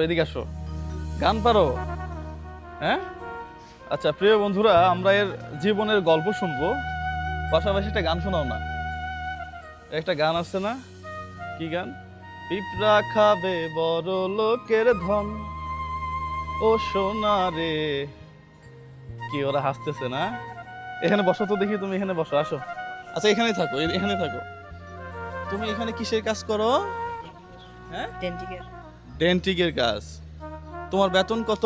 এদিকে আসো। গান পারো? হ্যাঁ? আচ্ছা প্রিয় বন্ধুরা, আমরা এর জীবনের গল্প শুনব। পাশাপাশি একটা গান শোনাও না। একটা গান আছে না? কি গান? পিঁপড়া খাবে বড় লোকের ধন। ও সোনা রে। কি ওরা হাসতেছে না? এখানে বসো তো দেখি তুমি এখানে বসো, আসো। আচ্ছা এখানেই থাকো, এ- এখানেই থাকো। তুমি এখানে কিসের কাজ করো? হ্যাঁ? ডেন্টিকের কাজ তোমার বেতন কত?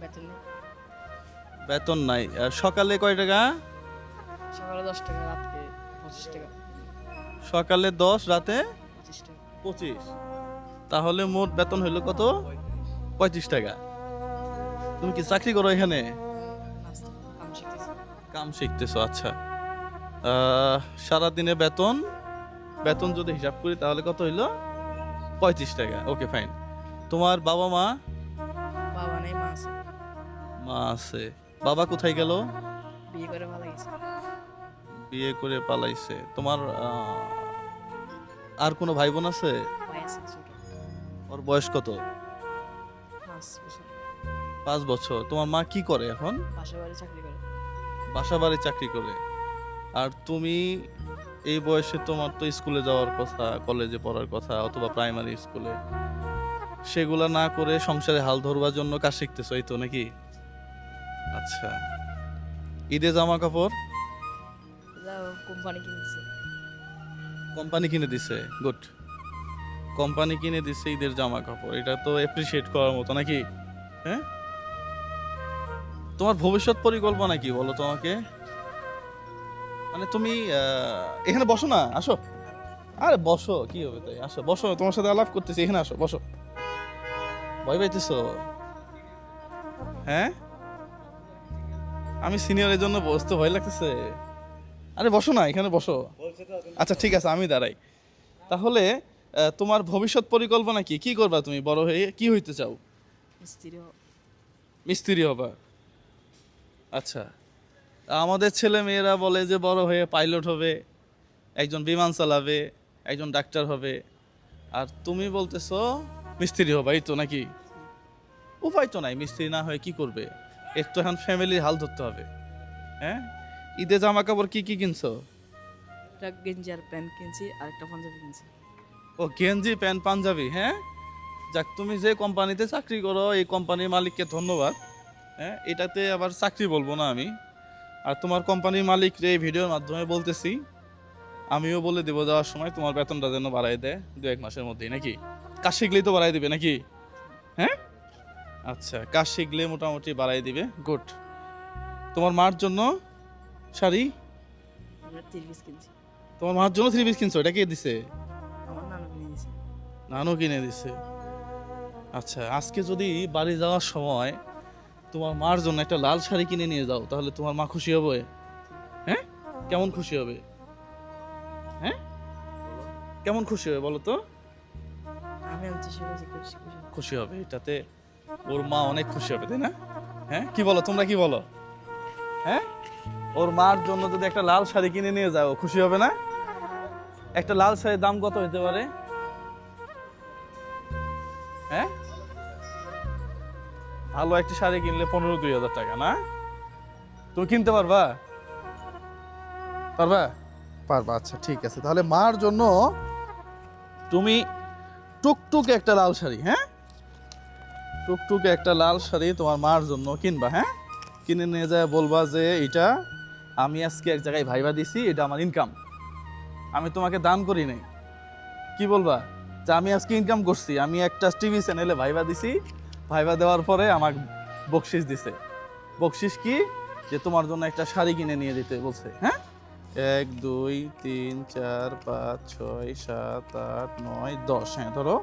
বেতন নেই। বেতন নাই। সকালে কয় টাকা? সকালে দশ টাকা রাতকে পঁচিশ টাকা। সকালে দশ রাতে? পঁচিশ টাকা। পঁচিশ। তাহলে মোট বেতন হইল কত? পঁয়ত্রিশ টাকা। তুমি কি চাকরি করো এখানে? নাস্তা কাম শিখতেছি। কাম শিখতেছো আচ্ছা। আহ, সারাদিনে বেতন? বেতন যদি হিসাব করি তাহলে কত হইল? পঁয়ত্রিশ টাকা। Okay fine. তোমার বাবা মা? বাবা নেই মা আছে। মা আছে। বাবা কোথায় গেল? বিয়ে করে ভালো গেছে বিয়ে করে পালাইছে। তোমার আর কোনো ভাই বোন আছে? ভাই আছে ছোট। ওর বয়স কত? পাঁচ বছর। তোমার মা কি করে এখন? বাসা বাড়ি চাকরি করে। আর তুমি এই বয়সে তোমার তো স্কুলে যাওয়ার কথা কলেজে পড়ার কথা অথবা প্রাইমারি স্কুলে সেগুলা না করে সংসারে হাল ধরবার জন্য কাজ শিখতেছো এই তো নাকি? আচ্ছা। ঈদে জামা কাপড় কোম্পানি কিনছে কোম্পানি কিনে দিছে গুড। কোম্পানি কিনে দিছে ঈদের জামা কাপড় এটা তো অ্যাপ্রিসিয়েট করার মতো নাকি? হ্যাঁ? তোমার ভবিষ্যৎ পরিকল্পনা কি বলো তোমাকে মানে তুমি এখানে বসো না আসো। আরে বসো কি হবে তাই? আসো বসো তোমার সাথে আলাপ করতেছি এখানে আসো বসো। ভয় পাইতেছো? হ্যাঁ? আমি সিনিয়রের জন্য বসতে ভয় লাগতেছে। আরে বসো না এখানে বসো। আচ্ছা ঠিক আছে আমি দাঁড়াই। তাহলে তোমার ভবিষ্যৎ পরিকল্পনা কি? কি করবা তুমি বড় হয়ে? কি হইতে চাও? মিস্ত্রি হবা। আচ্ছা। আমাদের ছেলে মেয়েরা বলে যে বড় হয়ে পাইলট হবে একজন বিমান চালাবে একজন ডাক্তার হবে। আর তুমি বলতেছো মিস্ত্রি হবা এই তো নাকি? উপায় তো নাই মিস্ত্রি না হয়ে কি করবে? একটু এখন ফ্যামিলির হাল ধরতে হবে। হ্যাঁ? ঈদে জামা কাপড় কি কি কিনছো? একটা গেঞ্জি আর প্যান্ট কিনছি আর একটা পাঞ্জাবি কিনছি। ও গেঞ্জি প্যান্ট পাঞ্জাবি হ্যাঁ? যাক তুমি যে কোম্পানিতে চাকরি করো এই কোম্পানির মালিককে ধন্যবাদ। হ্যাঁ? এটাতে আবার চাকরি বলব না আমি। আর তোমার কোম্পানির মালিকরে এই ভিডিওর মাধ্যমে বলতেছি আমিও বলে দেবো যাওয়ার সময় তোমার বেতনটা যেন বাড়াই দেয় দু এক মাসের মধ্যেই নাকি? কাজ শিখলেই তো বাড়াই দিবে নাকি? হ্যাঁ? আচ্ছা কাজ শিখলে মোটামুটি বাড়াই দিবে। গুড তোমার মার জন্য শাড়ি? তোমার মার জন্য থ্রি পিস কিনছো? এটা কে দিছে? নানু কিনে দিছে। আচ্ছা আজকে যদি বাড়ি যাওয়ার সময় তোমার মার জন্য একটা লাল শাড়ি কিনে নিয়ে যাও তাহলে তোমার মা খুশি হবে? হ্যাঁ? কেমন খুশি হবে? হ্যাঁ? কেমন খুশি হবে বলো তো? আমি খুশি হবে। এটাতে ওর মা অনেক খুশি হবে তাই না? হ্যাঁ? কি বলো তোমরা কি বলো? হ্যাঁ? ওর মার জন্য যদি একটা লাল শাড়ি কিনে নিয়ে যাও খুশি হবে না? একটা লাল শাড়ির দাম কত হতে পারে? হ্যাঁ? ভালো একটা শাড়ি কিনলে পনেরো দুই হাজার টাকা না? তুমি কিনতে পারবা? পারবা? পারবা আচ্ছা ঠিক আছে। তাহলে মার জন্য তুমি টুকটুক একটা লাল শাড়ি হ্যাঁ? টুকটুক একটা লাল শাড়ি তোমার মার জন্য কিনবা হ্যাঁ? কিনে নিয়ে যায় বলবা যে এটা আমি আজকে এক জায়গায় ভাইবা দিছি, এটা আমার ইনকাম আমি তোমাকে দান করি নাই। কি বলবা? যে আমি আজকে ইনকাম করছি, আমি একটা টিভি চ্যানেলে ভাইবা দিছি, ভাইবা দেওয়ার পরে আমার বকশিস দিছে। বকশিস কি? যে তোমার জন্য একটা শাড়ি কিনে নিয়ে দিতে বলছে হ্যাঁ? এক, দুই, তিন, চার, পাঁচ, ছয়, সাত, আট, নয়, দশ। হ্যাঁ ধরো।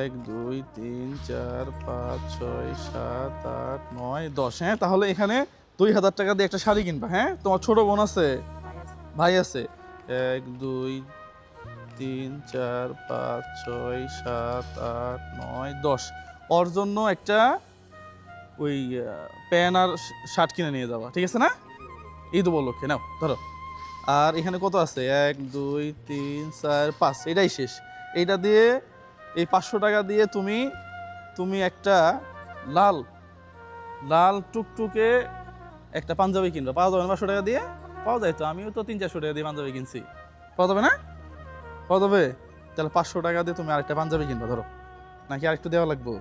এক, দুই, তিন, চার, পাঁচ, ছয়, সাত, আট, নয়, দশ। হ্যাঁ তাহলে এখানে দুই হাজার টাকা দিয়ে একটা শাড়ি কিনবা। হ্যাঁ তোমার ছোট বোন আছে? ভাই আছে? এক, দুই, তিন, চার, পাঁচ, ছয়, সাত, আট, নয়, দশ। ওর জন্য একটা ওই প্যান আর শার্ট কিনে নিয়ে যাওয়া ঠিক আছে না? ঈদ উপলক্ষে, নাও, ধরো। আর এখানে কত আছে? এক, দুই, তিন, চার, পাঁচ, এটাই শেষ। এইটা দিয়ে, এই পাঁচশো টাকা দিয়ে তুমি তুমি একটা লাল লাল টুকটুকে একটা পাঞ্জাবি কিনবে। পাওয়া যাবে না পাঁচশো টাকা দিয়ে? পাওয়া যায় তো, আমিও তো তিন, চারশো টাকা দিয়ে পাঞ্জাবি কিনছি। পাওয়া যাবে না? পাওয়া যাবে? তাহলে পাঁচশো টাকা দিয়ে তুমি আরেকটা পাঞ্জাবি কিনবে, ধরো। নাকি আরেকটু দেওয়া লাগবে?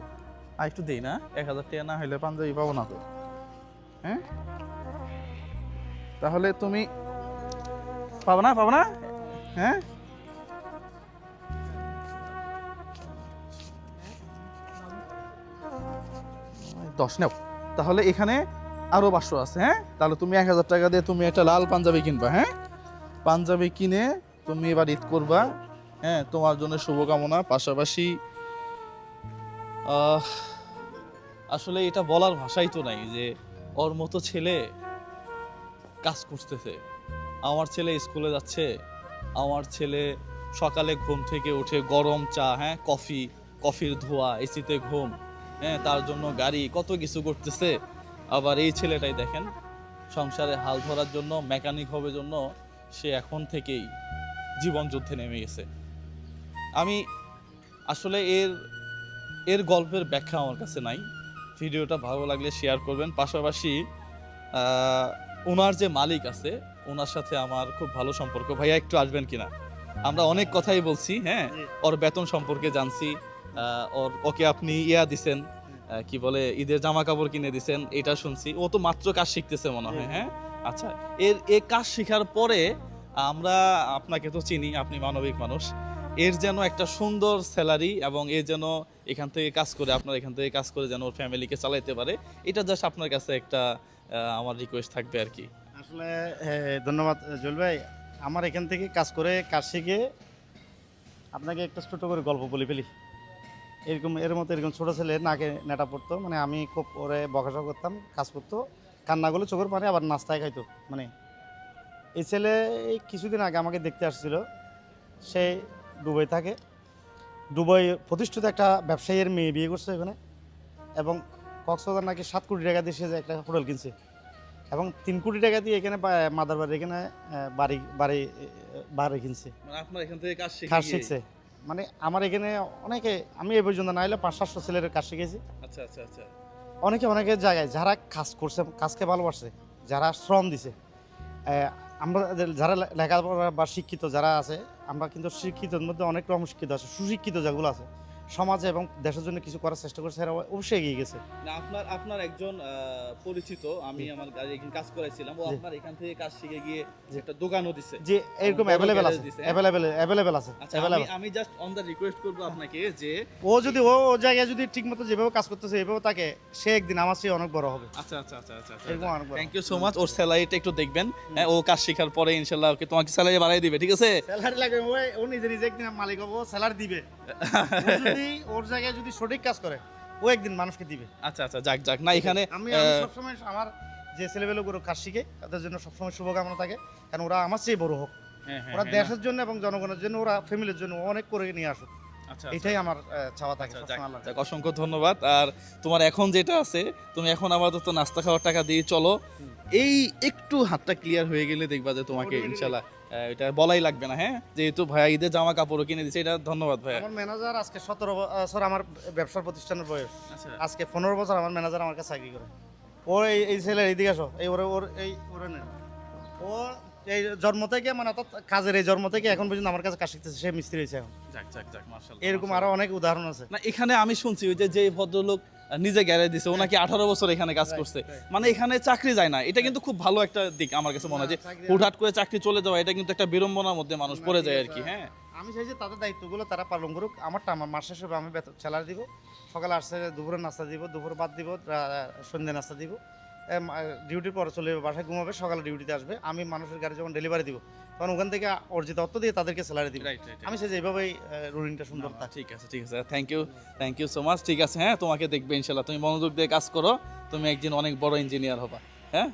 আর একটু দেই না, এক হাজার টাকা না হলে পাঞ্জাবি পাবো না তো। হ্যাঁ? তাহলে তুমি পাবো না পাবো না? হ্যাঁ? দশ নাও। তাহলে এখানে আরও পাঁচশো আছে হ্যাঁ? তাহলে তুমি এক হাজার টাকা দিয়ে তুমি একটা লাল পাঞ্জাবি কিনবা হ্যাঁ? পাঞ্জাবি কিনে তুমি এবার ঈদ করবা হ্যাঁ? তোমার জন্য শুভকামনা। পাশাপাশি আসলে এটা বলার ভাষাই তো নাই যে ওর মতো ছেলে কাজ করতেছে। আমার ছেলে স্কুলে যাচ্ছে। আমার ছেলে সকালে ঘুম থেকে উঠে গরম চা হ্যাঁ কফি, কফির ধোয়া, এসিতে ঘুম হ্যাঁ তার জন্য গাড়ি, কত কিছু করতেছে। আবার এই ছেলেটাই দেখেন, সংসারে হাল ধরার জন্য মেকানিক হবে জন্য সে এখন থেকেই জীবন যুদ্ধে নেমে গেছে। আমি আসলে এর এর গল্পের ব্যাখ্যা আমার কাছে নাই। ভিডিওটা ভালো লাগলে শেয়ার করবেন। পাশাপাশি ওনার যে মালিক আছে ওনার সাথে আমার খুব ভালো সম্পর্ক। ভাইয়া একটু আসবেন কিনা? আমরা অনেক কথাই বলছি হ্যাঁ? ওর বেতন সম্পর্কে জানছি ওর ওকে আপনি ইয়া দিছেন কি বলে ঈদের জামা কাপড় কিনে দিছেন এটা শুনছি। ও তো মাত্র কাজ শিখতেছে মনে হয় হ্যাঁ? আচ্ছা এর এ কাজ শেখার পরে আমরা আপনাকে তো চিনি আপনি মানবিক মানুষ। এর যেন একটা সুন্দর স্যালারি এবং এ যেন এখান থেকে কাজ করে আপনার এখান থেকে কাজ করে যেন ওর ফ্যামিলিকে চালাইতে পারে এটা জাস্ট আপনার কাছে একটা আমার রিকোয়েস্ট থাকবে আর কি। আসলে ধন্যবাদ জল ভাই। আমার এখান থেকে কাজ করে কাজ শিখে আপনাকে একটা ছোট করে গল্প বলে ফেলি এরকম, এর মতো এরকম ছোটো ছেলে নাকে নেটা পড়তো মানে আমি খুব ওরে বকাশা করতাম, কাজ করতো কান্নাগুলো চোখের পানি, আবার নাস্তায় খাইতো মানে এই ছেলে এই কিছুদিন আগে আমাকে দেখতে আসছিল, সে দুবাই থাকে। দুবাই প্রতিষ্ঠিত একটা ব্যবসায়ীর মেয়ে বিয়ে করছে এখানে, এবং কক্সবাজার নাকি সাত কোটি টাকা দিয়ে সে একটা হোটেল কিনছে। এবং তিন কোটি টাকা দিয়ে এখানে বা- মাদার বাড়ি এখানে বাড়ি বাড়ি বাড়ি কিনছে। মানে আপনার এখান থেকে কাজ কাজ শিখছে। মানে আমার এখানে অনেকে আমি এই পর্যন্ত না হলে পাঁচ সাতশো ছেলের কাজ শিখেছি। আচ্ছা আচ্ছা আচ্ছা। অনেকে অনেকের জায়গায় যারা কাজ করছে কাজকে ভালোবাসছে যারা শ্রম দিছে আমরা যারা লেখাপড়া বা শিক্ষিত যারা আছে আমরা কিন্তু শিক্ষিতর মধ্যে অনেক রকম শিক্ষিত আছে সুশিক্ষিত যেগুলো আছে। সমাজে এবং দেশের জন্য কিছু করার চেষ্টা করছে এরা অবশ্যই এগিয়ে গেছে। না আপনার আপনার একজন পরিচিত আমি আমার গাড়ি এখানে কাজ করাইছিলাম ও আপনার এখান থেকে কাজ শিখে গিয়ে। একটা দোকানও দিছে। যে এরকম অ্যাভেলেবেল আছে। অ্যাভেলেবেল অ্যাভেলেবেল আছে আচ্ছা আমি আমি জাস্ট অন দা রিকোয়েস্ট করব আপনাকে যে ও যদি ও জায়গায় যদি ঠিক মতো যেভাবে কাজ করতেছে এভাবে তাকে সে একদিন আমার চেয়ে অনেক বড় হবে। আচ্ছা আচ্ছা আচ্ছা আচ্ছা এরকম অনেক বড় থ্যাংক ইউ সো মাচ ওর স্যালারিটা একটু দেখবেন। হ্যাঁ ও কাজ শেখার পরে ইনশাল্লাহ ওকে তোমাকে স্যালারি বাড়াই দিবে ঠিক আছে? স্যালারি লাগবে ও নিজে নিজে একদিন মালিক হবে স্যালারি দিবে। যদি ওর জায়গায় যদি সঠিক কাজ করে ও একদিন মানুষকে দিবে। আচ্ছা আচ্ছা যাক যাক। না এখানে আমি সবসময় আমার যে ছেলেবেলেগুলো কাজ শিখে তাদের জন্য সবসময় শুভকামনা থাকে। কারণ ওরা আমার চেয়ে বড় হোক। হ্যাঁ, হ্যাঁ, ওরা হ্যাঁ, দেশের জন্য এবং জনগণের জন্য ওরা ফ্যামিলির জন্য অনেক করে নিয়ে আসুক। আচ্ছা, আচ্ছা। এটাই আমার চাওয়া থাকে আচ্ছা, অসংখ্য ধন্যবাদ। আর তোমার এখন যেটা আছে তুমি এখন আপাতত নাস্তা খাওয়ার টাকা দিয়ে চলো। এই একটু হাতটা ক্লিয়ার হয়ে গেলে দেখবা যে তোমাকে ইনশাল্লাহ এটা বলাই লাগবে না হ্যাঁ? যেহেতু ভাইয়া ঈদের জামা কাপড়ও কিনে দিচ্ছে এটা ধন্যবাদ ভাইয়া। আমার ম্যানেজার আজকে সতেরো বছর আমার ব্যবসার প্রতিষ্ঠানের বয়স। আচ্ছা। আজকে পনেরো বছর আমার ম্যানেজার আমার কাছে চাকরি করে। ও এই এই ছেলে এইদিকে আসো এই ওরে ওর এই ওরে ও এই জন্ম থেকে মানে অর্থাৎ কাজের এই জন্ম থেকে এখন পর্যন্ত আমার কাছে কাজ শিখতেছে সে মিস্ত্রি হয়েছে এখন। এরকম আরও অনেক উদাহরণ আছে। না এখানে আমি শুনছি ওই যে যে ভদ্রলোক নিজে গ্যারেজ দিছে ও নাকি আঠারো বছর এখানে কাজ করছে। মানে এখানে চাকরি যায় না। এটা কিন্তু খুব ভালো একটা দিক আমার কাছে মনে হয় যে হুটহাট করে চাকরি চলে যাওয়া এটা কিন্তু একটা বিড়ম্বনার মধ্যে মানুষ পড়ে যায় আর কি হ্যাঁ। আমি চাই যে তাদের দায়িত্বগুলো তারা পালন করুক। আমারটা আমার মাস শেষে আমি স্যালারি দিব। সকালে আসছে দুপুরে নাস্তা দিব দুপুর বাদ দিব সন্ধ্যে নাস্তা দিব। ডিউটির পরে চলে যাবে বাসায় ঘুমাবে সকালে ডিউটিতে আসবে। আমি মানুষের গাড়ি যখন ডেলিভারি দিব তখন ওখান থেকে অর্জিত অর্থ দিয়ে তাদেরকে স্যালারি রাইট আমি সে যেভাবে রুলিংটা সুন্দর ঠিক আছে ঠিক আছে। Thank you thank you so much ঠিক আছে হ্যাঁ তোমাকে দেখবে ইনশাল্লাহ তুমি মনোযোগ দিয়ে কাজ করো। তুমি একদিন অনেক বড় ইঞ্জিনিয়ার হবা হ্যাঁ?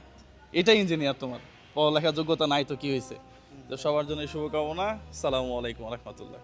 এটাই ইঞ্জিনিয়ার তোমার। পড়ালেখার যোগ্যতা নাই তো কি হয়েছে? তো সবার জন্য শুভকামনা। সালামু আলাইকুম রহমতুল্লাহ।